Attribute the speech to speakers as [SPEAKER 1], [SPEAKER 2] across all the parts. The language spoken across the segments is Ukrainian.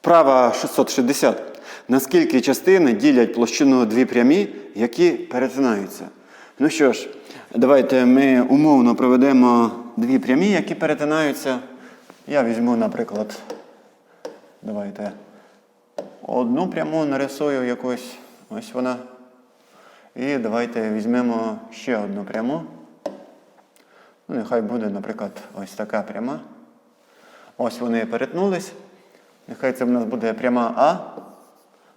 [SPEAKER 1] Вправа 660. Наскільки частини ділять площину дві прямі, які перетинаються? Ну що ж, давайте ми умовно проведемо дві прямі, які перетинаються. Я візьму, наприклад, давайте одну пряму нарисую якусь. Ось вона. І давайте візьмемо ще одну пряму. Ну, нехай буде, наприклад, ось така пряма. Ось вони перетнулись. Нехай це в нас буде пряма А,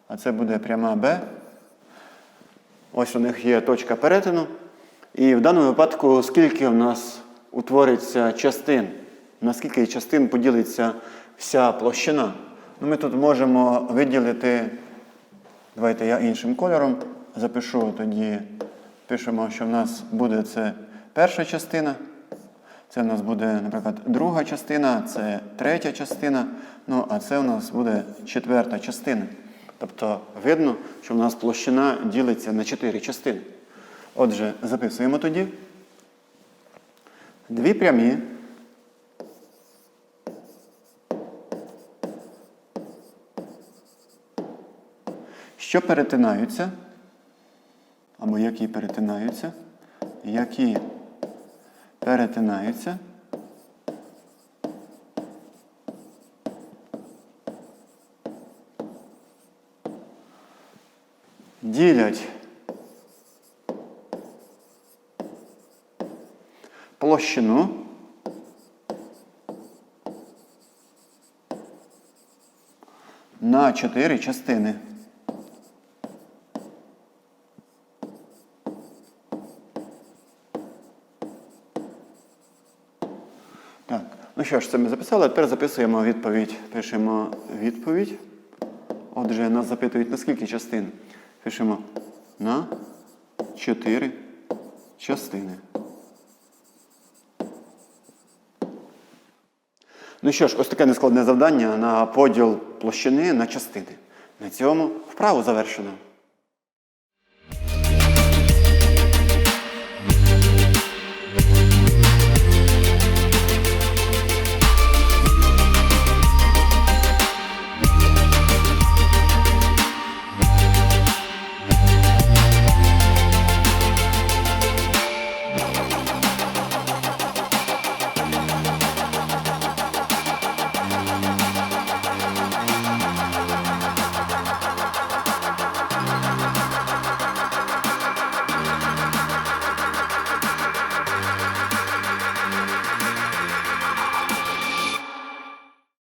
[SPEAKER 1] а це буде пряма Б. Ось у них є точка перетину. І в даному випадку, скільки в нас утвориться частин? На скільки частин поділиться вся площина? Ну, ми тут можемо виділити, давайте я іншим кольором запишу тоді, пишемо, що в нас буде це перша частина. Це у нас буде, наприклад, друга частина, це третя частина, ну а це у нас буде четверта частина. Тобто видно, що в нас площина ділиться на чотири частини. Отже, записуємо тоді. Дві прямі. Що перетинаються, або які перетинаються, які перетинаються. Ділять площину на чотири частини. Так, ну що ж, це ми записали. Тепер записуємо відповідь. Пишемо відповідь. Отже, нас запитують на скільки частин? Пишемо на 4 частини. Ну що ж, ось таке нескладне завдання на поділ площини на частини. На цьому вправу завершено.